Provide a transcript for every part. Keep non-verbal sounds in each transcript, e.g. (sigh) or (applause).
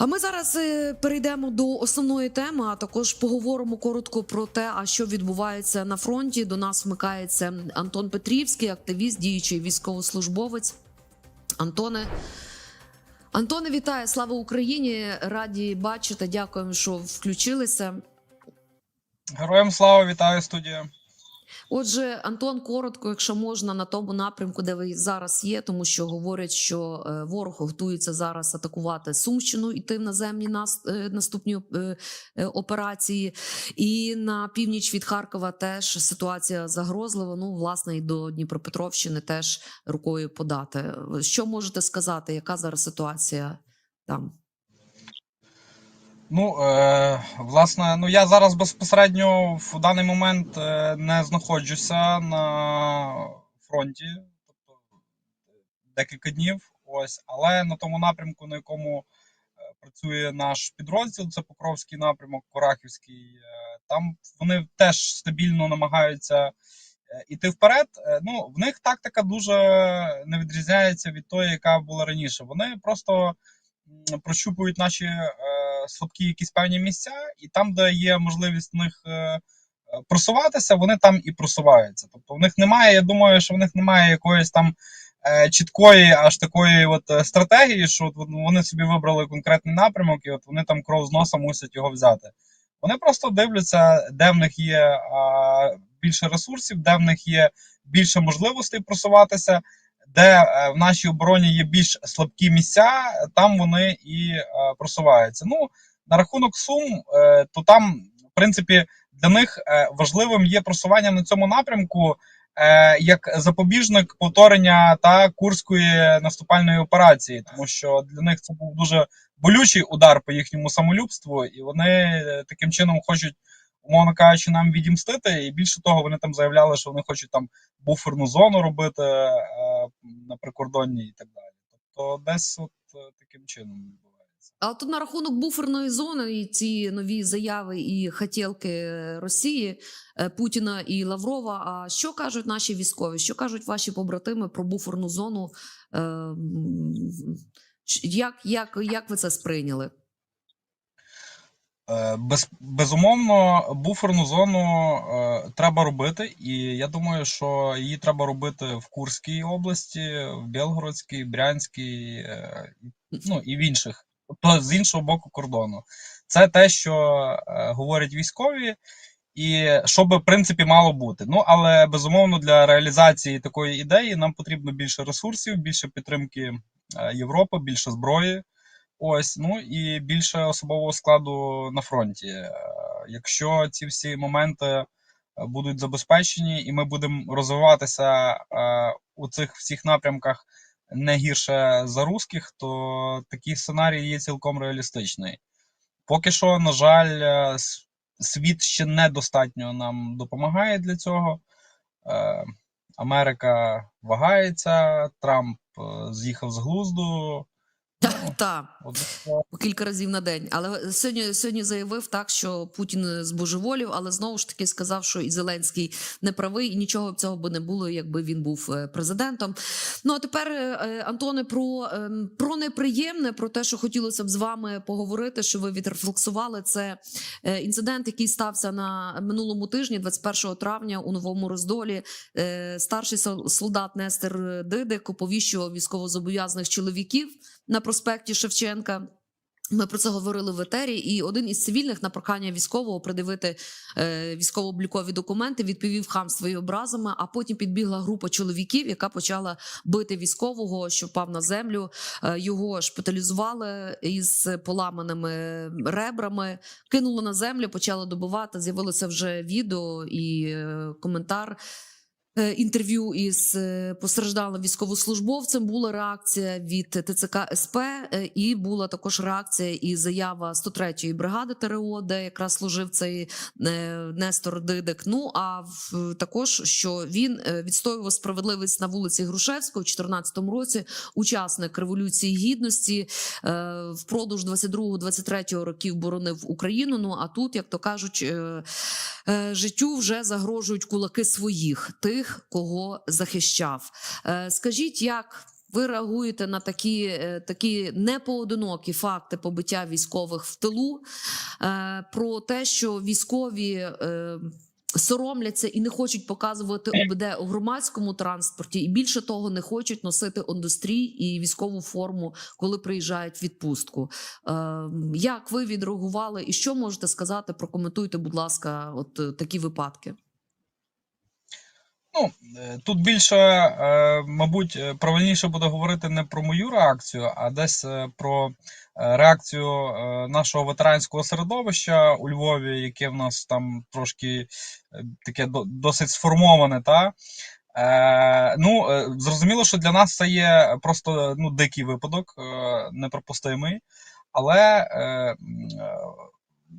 А ми зараз е, перейдемо до основної теми. А також поговоримо коротко про те, а що відбувається на фронті. До нас вмикається Антон Петрівський, активіст, діючий військовослужбовець. Антоне. Антоне, вітаю! Слава Україні! Раді бачити. Дякуємо, що включилися. Героям слава, вітаю студія. Отже, Антон, коротко, якщо можна, на тому напрямку, де ви зараз є, тому що говорять, що е, ворог готується зараз атакувати Сумщину, іти в наземні е, наступні е, операції. І на північ від Харкова теж ситуація загрозлива. Ну, власне, і до Дніпропетровщини теж рукою подати. Що можете сказати? Яка зараз ситуація там? Ну, е, власне, ну я зараз безпосередньо в даний момент е, не знаходжуся на фронті, тобто декілька днів. Ось, але на тому напрямку, на якому е, працює наш підрозділ, це Покровський напрямок, Корахівський. Е, там вони теж стабільно намагаються іти вперед. Ну, в них тактика дуже не відрізняється від тої, яка була раніше. Вони просто прощупують наші слабкі якісь певні місця, і там, де є можливість в них е, просуватися, вони там і просуваються. Тобто в них немає, я думаю, що в них немає якоїсь там е, чіткої, аж такої от е, стратегії, що от вони собі вибрали конкретний напрямок, і от вони там кров з носа мусять його взяти. Вони просто дивляться, де в них є більше ресурсів, де в них є більше можливостей просуватися, де е, в нашій обороні є більш слабкі місця, там вони і е, просуваються. Ну, на рахунок сум, е, то там, в принципі, для них важливим є просування на цьому напрямку як запобіжник повторення та курської наступальної операції, тому що для них це був дуже болючий удар по їхньому самолюбству, і вони таким чином хочуть. Умовно кажучи, нам відімстити, і більше того, вони там заявляли, що вони хочуть там буферну зону робити е, на прикордонні і так далі. Тобто, десь от е, таким чином. А тут на рахунок буферної зони і ці нові заяви і хотілки Росії, е, Путіна і Лаврова. А що кажуть наші військові? Що кажуть ваші побратими про буферну зону? Як, як, як ви це сприйняли? Е, Без, безумовно, буферну зону е, треба робити, і я думаю, що її треба робити в Курській області, в Білгородській, Брянській, е, ну і в інших, тобто з іншого боку кордону. Це те, що е, говорять військові, і що би в принципі мало бути. Ну але безумовно для реалізації такої ідеї нам потрібно більше ресурсів, більше підтримки е, Європи, більше зброї. Ось, ну і більше особового складу на фронті. Е, Якщо ці всі моменти е, будуть забезпечені, і ми будемо розвиватися е, у цих всіх напрямках не гірше за русських, то такий сценарій є цілком реалістичний. Поки що, на жаль, світ ще недостатньо нам допомагає для цього. Америка вагається, Трамп з'їхав з глузду. Так, кілька разів на день. Але сьогодні сьогодні заявив так, що Путін збожеволів, але знову ж таки сказав, що і Зеленський не правий, і нічого б цього би не було, якби він був е, президентом. Ну а тепер, е, Антоне, про, ем, про неприємне, про те, що хотілося б з вами поговорити, що ви відрефлексували. Це е, інцидент, який стався на минулому тижні, 21 травня, у новому роздолі. Е, Старший сол- солдат Нестер Дидик оповіщував військовозобов'язаних чоловіків на проспекті Шевченка. Ми про це говорили в етері, і один із цивільних на прохання військового придивити е, військово-облікові документи відповів хамство і образами. А потім підбігла група чоловіків, яка почала бити військового, що впав на землю. Е, його шпиталізували із поламаними ребрами, кинули на землю, почали добивати. З'явилося вже відео і е, коментар. Е, Інтерв'ю із е, постраждалим військовослужбовцем була реакція від ТЦК СП, е, і була також реакція і заява 103-ї бригади ТРО, де якраз служив цей Нестор Дидик. Ну а також що він відстоював справедливість на вулиці Грушевського в 2014 році, учасник революції гідності впродовж 22-23 років боронив Україну. Ну а тут, як то кажуть, життю вже загрожують кулаки своїх, тих, кого захищав. Е, Скажіть, як ви реагуєте на такі, е, такі непоодинокі факти побиття військових в тилу, е, про те, що військові. Соромляться і не хочуть показувати ОБД у громадському транспорті, і більше того, не хочуть носити ондустрій і військову форму, коли приїжджають в відпустку. Як ви відреагували, і що можете сказати? Прокоментуйте, будь ласка, от такі випадки. Ну, е, тут більше, е, мабуть, е, правильніше буде говорити не про мою реакцію, а десь про реакцію нашого ветеранського середовища у Львові, яке в нас там трошки таке досить сформоване. Та? Ну, зрозуміло, що для нас це є просто ну, дикий випадок, неприпустимий. Але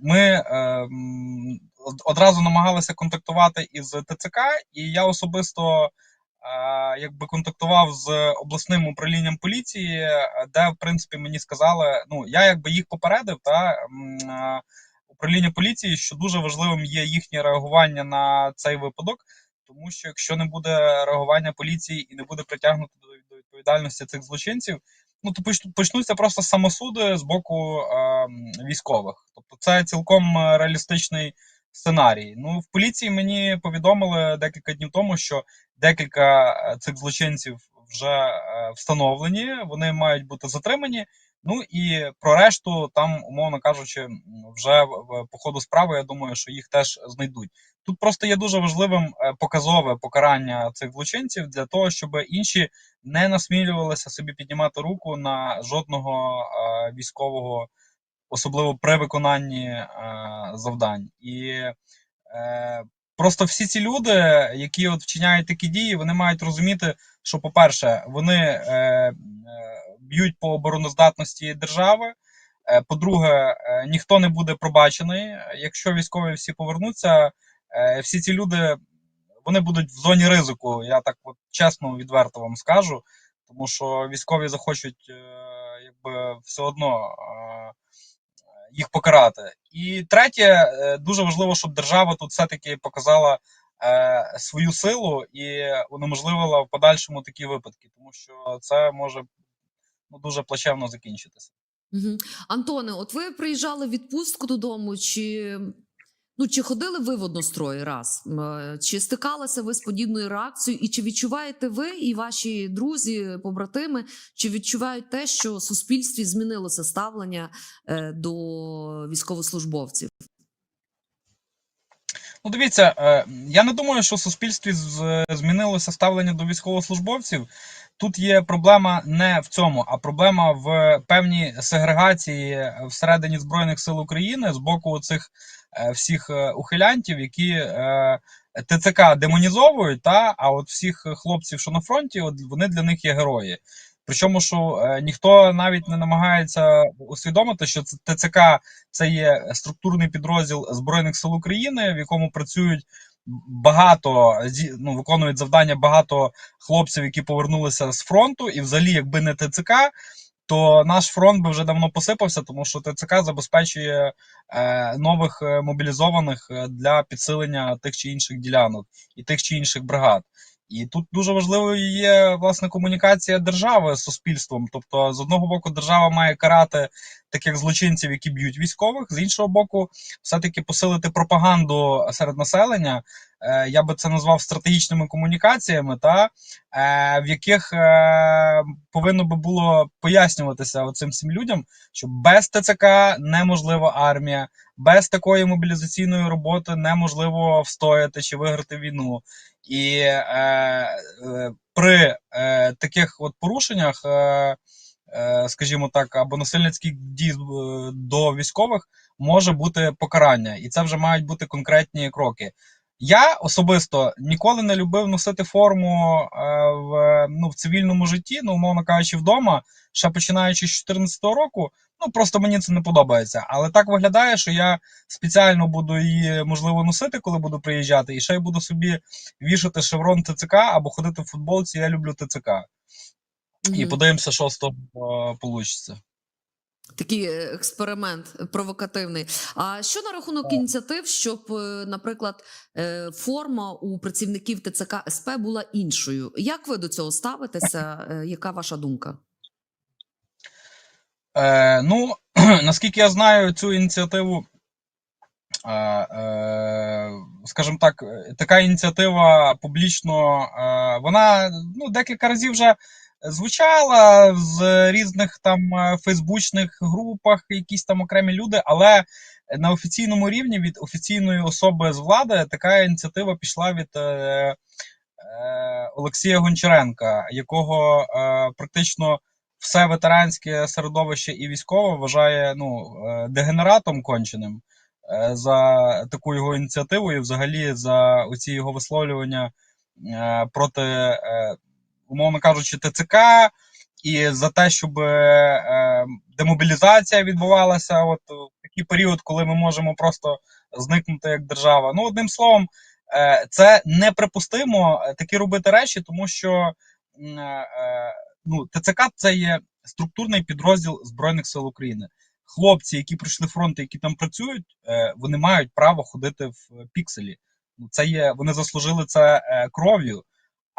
ми е, м, од- одразу намагалися контактувати із ТЦК, і я особисто е, якби контактував з обласним управлінням поліції, е, де, в принципі, мені сказали, ну я якби їх попередив, та е, управління поліції, що дуже важливим є їхнє реагування на цей випадок. Тому що якщо не буде реагування поліції і не буде притягнуто до відповідальності цих злочинців, ну то поч- почнуться просто самосуди з боку е, військових. Тобто це цілком е, реалістичний сценарій. Ну в поліції мені повідомили декілька днів тому, що декілька е, цих злочинців вже е, встановлені, вони мають бути затримані. Ну і про решту, там, умовно кажучи, вже по ходу справи, я думаю, що їх теж знайдуть. Тут просто є дуже важливим е, показове покарання цих злочинців для того, щоб інші не насмілювалися собі піднімати руку на жодного е, військового, особливо при виконанні е, завдань. І просто всі ці люди, які от вчиняють такі дії, вони мають розуміти, що, по-перше, вони б'ють по обороноздатності держави. Е, По-друге, е, ніхто не буде пробачений. Якщо військові всі повернуться, е, всі ці люди вони будуть в зоні ризику. Я так от чесно, відверто вам скажу, тому що військові захочуть якби все одно їх покарати. І третє, дуже важливо, щоб держава тут все-таки показала свою силу і унеможливила в подальшому такі випадки, тому що це може ну, дуже плачевно закінчитися. Угу. Антоне, от ви приїжджали в відпустку додому, чи, ну, чи ходили ви в однострої раз? Е, Чи стикалися ви з подібною реакцією? І чи відчуваєте ви і ваші друзі, побратими, чи відчувають те, що в суспільстві змінилося ставлення е, до військовослужбовців? Ну, дивіться, е, я не думаю, що в суспільстві змінилося ставлення до військовослужбовців. Тут є проблема не в цьому, а проблема в певній сегрегації всередині Збройних сил України з боку цих всіх е, ухилянтів, які е, ТЦК демонізовують, та, а от всіх хлопців, що на фронті, от вони для них є герої. Причому, що е, ніхто навіть не намагається усвідомити, що ТЦК це є структурний підрозділ Збройних сил України, в якому працюють багато ну, виконують завдання багато хлопців, які повернулися з фронту, і взагалі, якби не ТЦК, то наш фронт би вже давно посипався, тому що ТЦК забезпечує е, нових е, мобілізованих е, для підсилення тих чи інших ділянок і тих чи інших бригад. І тут дуже важливою є власне комунікація держави з суспільством. Тобто, з одного боку, держава має карати таких злочинців, які б'ють військових, з іншого боку, все-таки посилити пропаганду серед населення. Е, я би це назвав стратегічними комунікаціями, та е, в яких е, повинно би було пояснюватися оцим всім людям, що без ТЦК неможлива армія, без такої мобілізаційної роботи неможливо встояти чи виграти війну. І при таких от порушеннях, скажімо так, або насильницьких дій до військових може бути покарання, і це вже мають бути конкретні кроки. Я особисто ніколи не любив носити форму е, в, ну, в цивільному житті, ну, умовно кажучи, вдома, ще починаючи з 2014 року. Ну просто мені це не подобається. Але так виглядає, що я спеціально буду її можливо носити, коли буду приїжджати, і ще й буду собі вішати шеврон ТЦК або ходити в футболці. Я люблю ТЦК. І подивимося, що з того вийде. Такий е, експеримент провокативний. А що на рахунок ініціатив, щоб, е, наприклад, е, форма у працівників ТЦК СП була іншою? Як ви до цього ставитеся? Яка ваша думка? Е, ну, (clears throat) наскільки я знаю, цю ініціативу, е, е, скажімо так, така ініціатива публічно, е, вона ну, декілька разів вже звучала з різних там е, фейсбучних групах, якісь там окремі люди, але на офіційному рівні від офіційної особи з влади така ініціатива пішла від. Е, е, Олексія Гончаренка, якого е, практично все ветеранське середовище і військове вважає ну, дегенератом конченим е, за таку його ініціативу і взагалі за оці його висловлювання е, проти, е, умовно кажучи, ТЦК і за те, щоб е, демобілізація відбувалася от в такий період, коли ми можемо просто зникнути як держава. Ну, одним словом, е, це неприпустимо е, такі робити речі, тому що е, ну, ТЦК це є структурний підрозділ Збройних сил України. Хлопці, які пройшли фронт, які там працюють, е, вони мають право ходити в пікселі. Ну, це є, вони заслужили це е, кров'ю.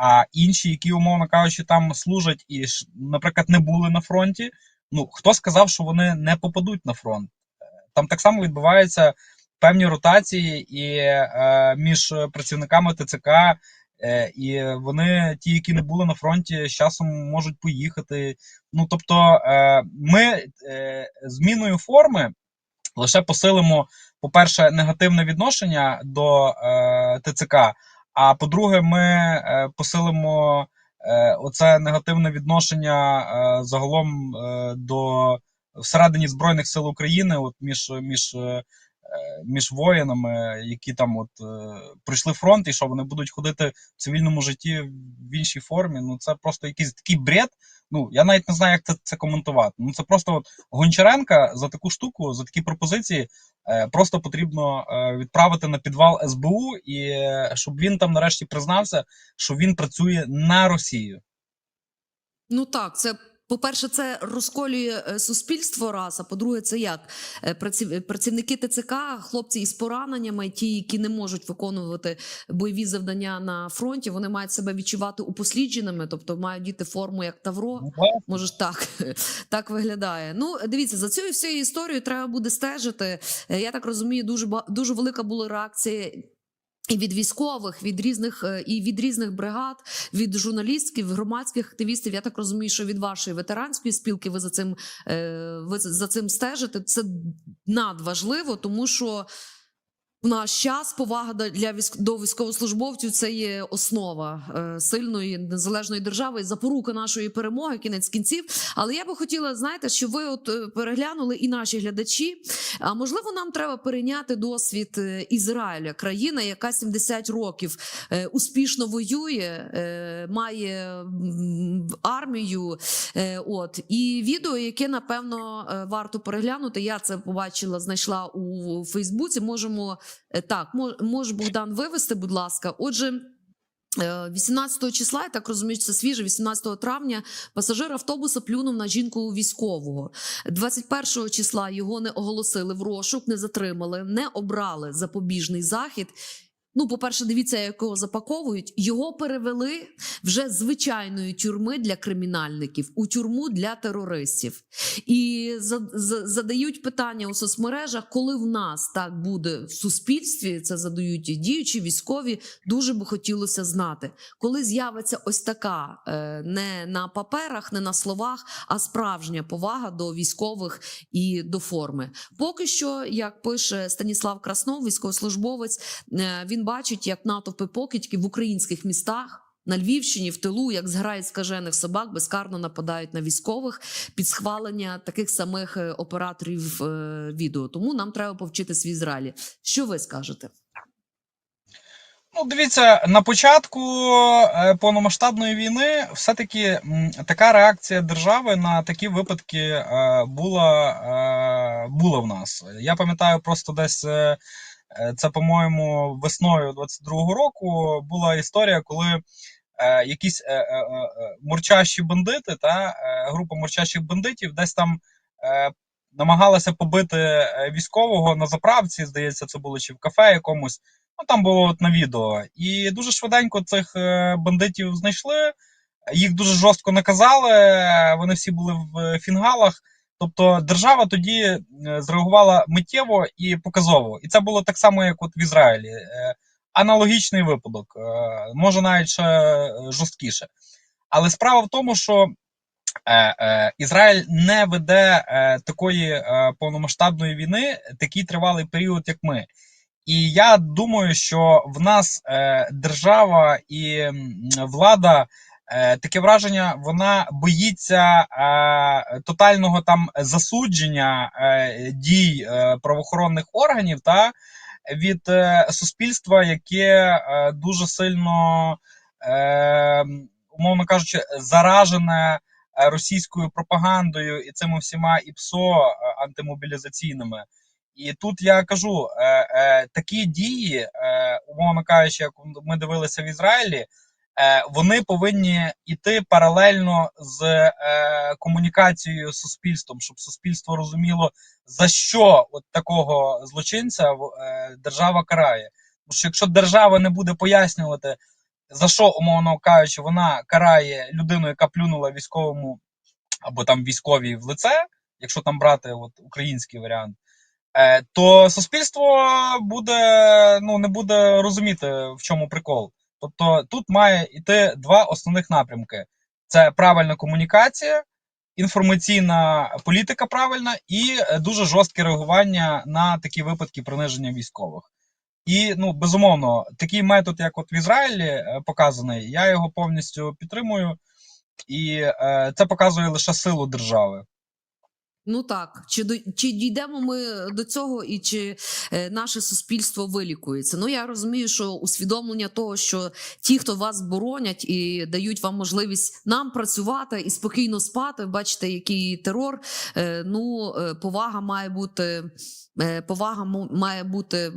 А інші, які, умовно кажучи, там служать і, наприклад, не були на фронті. Ну хто сказав, що вони не попадуть на фронт? Е, Там так само відбуваються певні ротації і е, між працівниками ТЦК, е, і вони, ті, які не були на фронті, з часом можуть поїхати. Ну тобто, е, ми е, зміною форми лише посилимо, по-перше, негативне відношення до е, ТЦК. А по-друге, ми е, посилимо е, оце негативне відношення е, загалом до всередині Збройних сил України, от між, між, між воїнами, які там от е, пройшли фронт, і що вони будуть ходити в цивільному житті в іншій формі. Ну це просто якийсь такий бред. Ну я навіть не знаю, як це, це коментувати. Ну це просто от Гончаренка за таку штуку, за такі пропозиції. Е, Просто потрібно е, відправити на підвал СБУ, і е, щоб він там нарешті признався, що він працює на Росію. Ну так, це. По-перше, це розколює е, суспільство раз. А по-друге, це як Е, працівники ТЦК, хлопці із пораненнями, ті, які не можуть виконувати бойові завдання на фронті, вони мають себе відчувати упослідженими, тобто мають діти форму як Тавро. Ну. Може так, (laughs) так виглядає. Ну, дивіться, за цією всією історією треба буде стежити. Е, Я так розумію, дуже дуже велика була реакція. І від військових, від різних е, і від різних бригад, від журналістів, громадських активістів. Я так розумію, що від вашої ветеранської спілки ви за цим е, ви за цим стежите. Це надважливо, тому що в наш час повага для до військовослужбовців це є основа е, сильної незалежної держави, запорука нашої перемоги, кінець кінців. Але я би хотіла, знаєте, щоб ви от е, переглянули і наші глядачі. А можливо, нам треба перейняти досвід е, Ізраїля, країна, яка 70 років успішно воює, має армію. От і відео, яке напевно варто переглянути. Я це побачила, знайшла у Фейсбуці. Можемо так, може Богдан вивести, будь ласка. Отже. е, 18 числа, я так розумію, це свіже, 18 травня, пасажир автобуса плюнув на жінку військового. 21 числа його не оголосили в розшук, не затримали, не обрали запобіжний захід. Ну, по-перше, дивіться, як його запаковують. Його перевели вже з звичайної тюрми для кримінальників у тюрму для терористів. І за, за, задають питання у соцмережах, коли в нас так буде в суспільстві, це задають і діючі військові. Дуже би хотілося знати, коли з'явиться ось така е, не на паперах, не на словах, а справжня повага до військових і до форми. Поки що, як пише Станіслав Краснов, військовослужбовець, е, бачить, як натовпи покидьків в українських містах. На Львівщині в тилу, як зграють скажених собак, безкарно нападають на військових під схвалення таких самих е, операторів е, відео. Тому нам треба повчитись в Ізраїлі. Що ви скажете? Ну, дивіться, на початку е, повномасштабної війни все-таки така реакція держави на такі випадки була, була в нас. Я пам'ятаю, просто десь це, по-моєму, весною 22-го року була історія, коли е, якісь е, е, е, мурчащі бандити, та е, група мурчащих бандитів десь там е, намагалася побити е, військового на заправці. Здається, це було чи в кафе якомусь. Ну там було от на відео. І дуже швиденько цих е, бандитів знайшли. Їх дуже жорстко наказали. Вони всі були в фінгалах. Тобто держава тоді е, зреагувала миттєво і показово. І це було так само, як от в Ізраїлі. Е, Аналогічний випадок, е, може навіть ще жорсткіше. Але справа в тому, що Ізраїль не веде такої повномасштабної війни такий тривалий період, як ми. І я думаю, що в нас держава і влада. Е, Таке враження, вона боїться е, тотального там засудження е, дій е, правоохоронних органів та від е, суспільства, яке е, дуже сильно, е, умовно кажучи, заражене е, російською пропагандою і цими всіма ІПСО е, антимобілізаційними. І тут я кажу: е, е, такі дії, е, умовно кажучи, як ми дивилися в Ізраїлі, вони повинні йти паралельно з е, комунікацією з суспільством, щоб суспільство розуміло, за що от такого злочинця е, держава карає. Тому що якщо держава не буде пояснювати, за що, умовно кажучи, вона карає людину, яка плюнула військовому або там військовій в лице, якщо там брати от український варіант. Е, то суспільство буде ну не буде розуміти, в чому прикол. Тобто тут має йти два основних напрямки: це правильна комунікація, інформаційна політика правильна і е, дуже жорстке реагування на такі випадки приниження військових. І ну безумовно, такий метод, як от в Ізраїлі е, показаний, я його повністю підтримую, і е, це показує лише силу держави. Ну так, чи до чи дійдемо ми до цього, і чи е, наше суспільство вилікується? Ну я розумію, що усвідомлення того, що ті, хто вас боронять і дають вам можливість нам працювати і спокійно спати, бачите, який терор. Е, ну е, повага має бути. Е, Повага має бути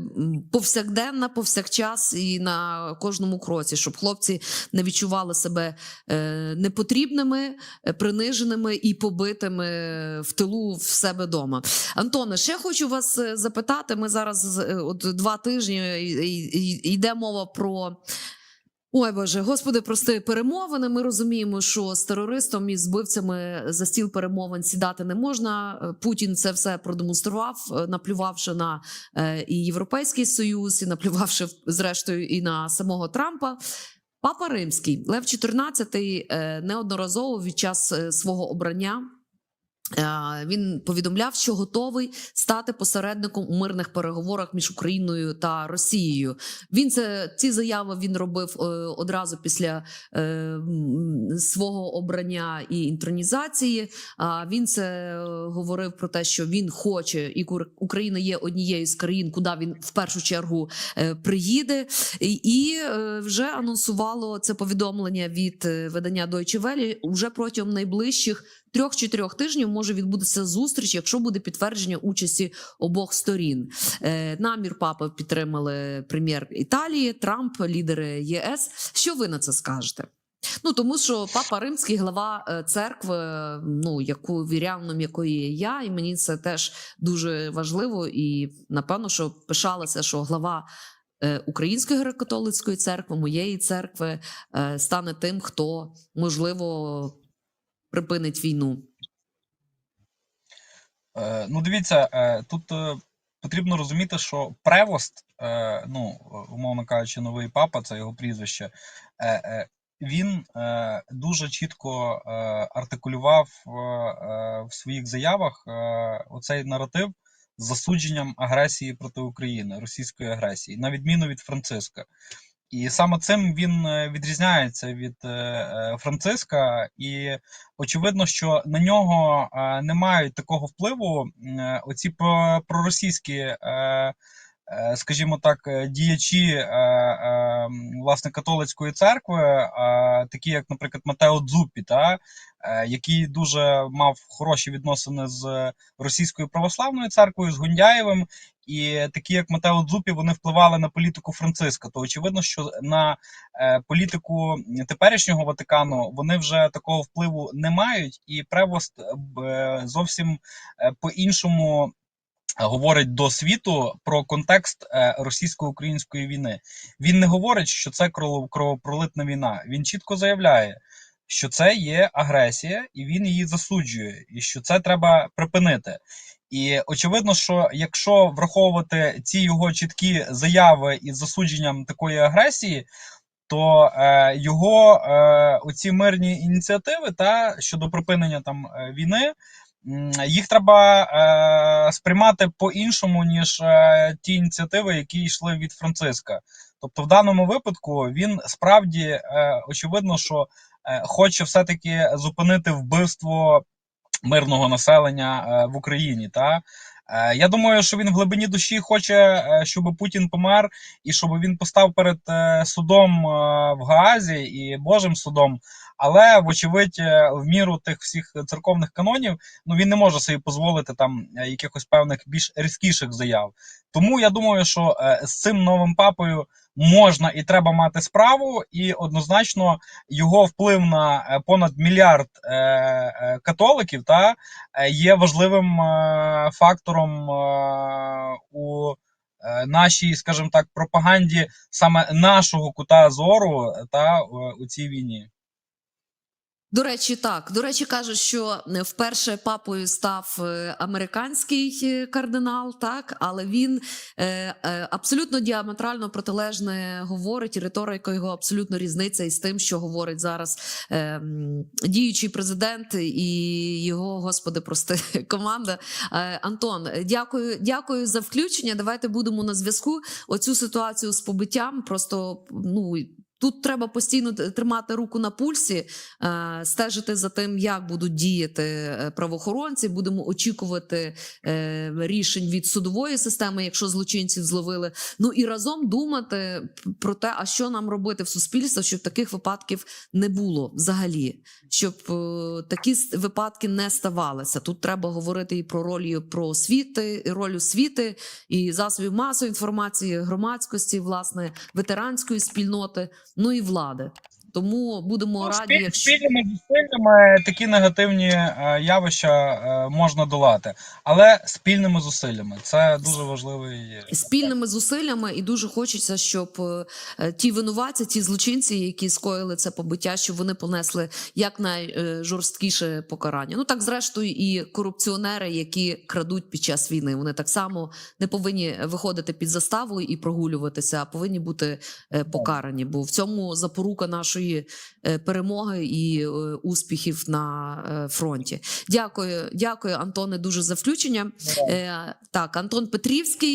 повсякденна, повсякчас і на кожному кроці, щоб хлопці не відчували себе е, непотрібними, е, приниженими і побитими в тилу в себе вдома. Антоне, ще хочу вас запитати. Ми зараз от два тижні йде мова про. Ой Боже, господи, прости перемовини. Ми розуміємо, що з терористом і збивцями за стіл перемовин сідати не можна. Е, Путін це все продемонстрував, е, наплювавши на е, і Європейський Союз, і наплювавши зрештою і на самого Трампа. Папа Римський Лев XIV е, неодноразово від час свого обрання. Е, Він повідомляв, що готовий стати посередником у мирних переговорах між Україною та Росією. Він це ці заяви він робив е, одразу після е, свого обрання і інтронізації. А він це говорив про те, що він хоче, і Україна є однією з країн, куди він в першу чергу приїде. І, вже анонсувало це повідомлення від видання Deutsche Welle. Уже протягом найближчих трьох-чотирьох тижнів може відбутися зустріч, якщо буде підтвердження участі обох сторін. Е, намір папи підтримали прем'єр Італії, Трамп, лідери ЄС. Що ви на це скажете? Ну тому що папа римський глава е, церкви, ну яку віряном якої є я, і мені це теж дуже важливо. І напевно, що пишалася, що глава е, Української греко-католицької церкви, моєї церкви, стане тим, хто можливо припинить війну. Е, ну, дивіться, е, тут е, потрібно розуміти, що превост, е, ну, умовно кажучи, новий папа, це його прізвище, е, е, він е, дуже чітко е, артикулював е, е, в своїх заявах е, оцей наратив з засудженням агресії проти України, російської агресії, на відміну від Франциска. І саме цим він е, відрізняється від е, е, Франциска, і очевидно, що на нього не мають такого впливу оці проросійські, скажімо так, діячі власне католицької церкви, такі як, наприклад, Матео Дзуппі, та, який дуже мав хороші відносини з російською православною церквою, з Гундяєвим. І такі, як Матео Дзупі, вони впливали на політику Франциска. То очевидно, що на е, політику теперішнього Ватикану вони вже такого впливу не мають, і Превост е, е, зовсім по-іншому говорить до світу про контекст російсько-української війни. Він не говорить, що це кров- кровопролитна війна. Він чітко заявляє, що це є агресія, і він її засуджує, і що це треба припинити. І очевидно, що якщо враховувати ці його чіткі заяви із засудженням такої агресії, то е, його е, оці мирні ініціативи та щодо припинення там е, війни, їх треба е, сприймати по-іншому, ніж е, ті ініціативи, які йшли від Франциска. Тобто, в даному випадку він справді е, очевидно, що е, хоче все-таки зупинити вбивство мирного населення е, в Україні. Та Е, я думаю, що він в глибині душі хоче, е, щоб Путін помер, і щоб він постав перед судом в Гаазі і Божим судом. Але, вочевидь, в міру тих всіх церковних канонів, ну він не може собі дозволити там якихось певних більш різкіших заяв. Тому я думаю, що з цим новим папою можна і треба мати справу, і однозначно його вплив на е, понад мільярд е, е, католиків та є важливим фактором у нашій, скажімо так, пропаганді саме нашого кута зору та у цій війні. До речі, так. До речі, кажуть, що е, вперше папою став е, американський е, кардинал, так, але він абсолютно діаметрально протилежне говорить, і риторика його абсолютно різниця із тим, що говорить зараз діючий президент і його, господи, прости, (laughs) команда. Антон, дякую, дякую за включення. Давайте будемо на зв'язку. Оцю ситуацію з побиттям просто ну. Тут треба постійно тримати руку на пульсі, е, стежити за тим, як будуть діяти е, правоохоронці. Будемо очікувати е, рішень від судової системи, якщо злочинців зловили. Ну і разом думати про те, а що нам робити в суспільстві, щоб таких випадків не було взагалі, щоб такі випадки не ставалися. Тут треба говорити і про роль про освіти, і роль освіти, і засобів масової інформації, громадськості, власне, ветеранської спільноти, ну і влади. Тому будемо Ну, раді, якщо спільними зусиллями такі негативні е, явища е, можна долати, але спільними зусиллями це дуже важливий. спільними зусиллями, і дуже хочеться, щоб е, ті винуватці, ті злочинці, які скоїли це побиття, щоб вони понесли якнайжорсткіше покарання. Ну так зрештою, і корупціонери, які крадуть під час війни, вони так само не повинні виходити під заставу і прогулюватися, а повинні бути покарані. Бо в цьому запорука нашої е, перемоги і е, успіхів на е, фронті. Дякую, дякую, Антоне, дуже за включення. Так, Антон Петрівський.